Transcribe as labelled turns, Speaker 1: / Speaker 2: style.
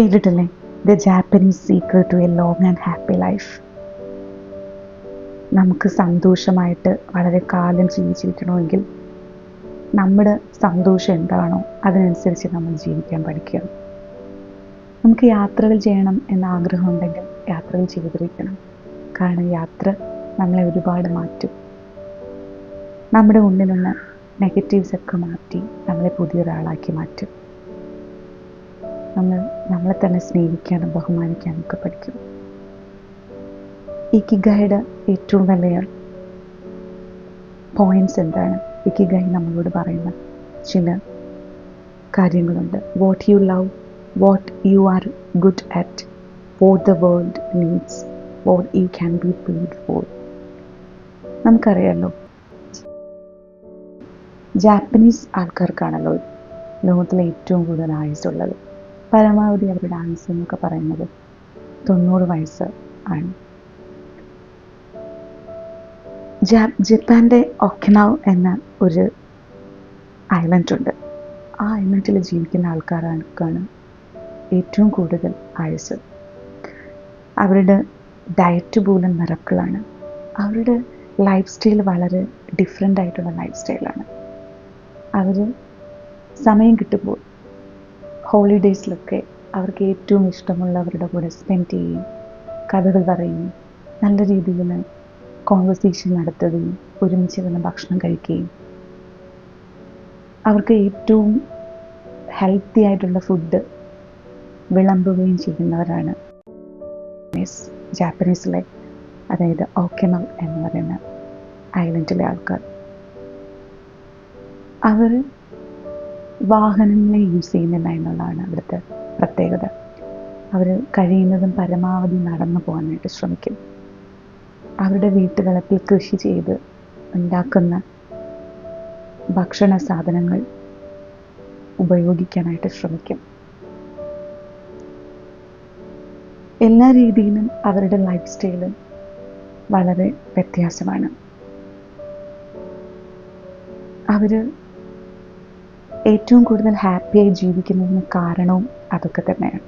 Speaker 1: കേട്ടിട്ടില്ലേ the Japanese secret to a long and happy life നമുക്ക് സന്തോഷമായിട്ട് വളരെ കാലം ജീവിച്ചിരിക്കണമെങ്കിൽ നമ്മുടെ സന്തോഷം എന്താണോ അതിനനുസരിച്ച് നമ്മൾ ജീവിക്കാൻ പഠിക്കുക. നമുക്ക് യാത്രകൾ ചെയ്യണം എന്ന ആഗ്രഹം ഉണ്ടെങ്കിൽ യാത്രകൾ ചെയ്തിരിക്കണം. കാരണം യാത്ര നമ്മളെ ഒരുപാട് മാറ്റും. നമ്മുടെ ഉള്ളിലുള്ള നെഗറ്റീവ്സ് ഒക്കെ മാറ്റി നമ്മളെ പുതിയൊരാളാക്കി മാറ്റും. നമ്മൾ നമ്മളെ തന്നെ സ്നേഹിക്കാനും ബഹുമാനിക്കാനും ഒക്കെ പഠിക്കും. ഇക്കിഗയുടെ ഏറ്റവും വലിയ പോയിന്റ്സ് എന്താണ്? ഇക്കിഗൈ നമ്മളോട് പറയുന്ന ചില കാര്യങ്ങളുണ്ട്. What you love what you are good at what the world needs what you can be paid for നമുക്കറിയാമല്ലോ ജാപ്പനീസ് ആൾക്കാർക്കാണല്ലോ ലോകത്തിലെ ഏറ്റവും കൂടുതൽ ആയുസ്സുള്ളത്. പരമാവധി അവരുടെ ആയുസ് എന്നൊക്കെ പറയുന്നത് തൊണ്ണൂറ് വയസ്സ് ആണ്. ജപ്പാന്റെ ഒക്കനാവ് എന്ന ഒരു ഐലൻഡ് ഉണ്ട്. ആ ഐലൻഡിൽ ജീവിക്കുന്ന ആൾക്കാർക്കാണ് ഏറ്റവും കൂടുതൽ ആയുസ് അവരുടെ ഡയറ്റ് പോലും മിറക്കിളാണ് അവരുടെ ലൈഫ് സ്റ്റൈൽ വളരെ ഡിഫറെന്റ് ആയിട്ടുള്ള ലൈഫ് സ്റ്റൈലാണ് അവർ സമയം കിട്ടുമ്പോൾ ഹോളിഡേയ്സിലൊക്കെ അവർക്ക് ഏറ്റവും ഇഷ്ടമുള്ളവരുടെ കൂടെ സ്പെൻഡ് ചെയ്യുകയും കഥകൾ പറയും നല്ല രീതിയിൽ കോൺവെർസേഷൻ നടത്തുകയും ഒരുമിച്ച് നിന്ന് ഭക്ഷണം കഴിക്കുകയും. അവർക്ക് ഏറ്റവും ഹെൽത്തി ആയിട്ടുള്ള ഫുഡ് വിളമ്പുകയും ചെയ്യുന്നവരാണ് ജാപ്പനീസിലെ അതായത് ഓക്കെമൽ എന്ന് പറയുന്ന ഐലൻഡിലെ ആൾക്കാർ. അവർ വാഹനങ്ങളെ യൂസ് ചെയ്യുന്നില്ല എന്നുള്ളതാണ് അവിടുത്തെ പ്രത്യേകത. അവർ കഴിയുന്നതും പരമാവധി നടന്നു പോകാനായിട്ട് ശ്രമിക്കും. അവരുടെ വീട്ടുവളപ്പിൽ കൃഷി ചെയ്ത് ഉണ്ടാക്കുന്ന ഭക്ഷണ സാധനങ്ങൾ ഉപയോഗിക്കാനായിട്ട് ശ്രമിക്കും. എല്ലാ രീതിയിലും അവരുടെ ലൈഫ് സ്റ്റൈൽ വളരെ വ്യത്യാസമാണ്. അവർ ഏറ്റവും കൂടുതൽ ഹാപ്പിയായി ജീവിക്കുന്നതിന് കാരണവും അതൊക്കെ തന്നെയാണ്.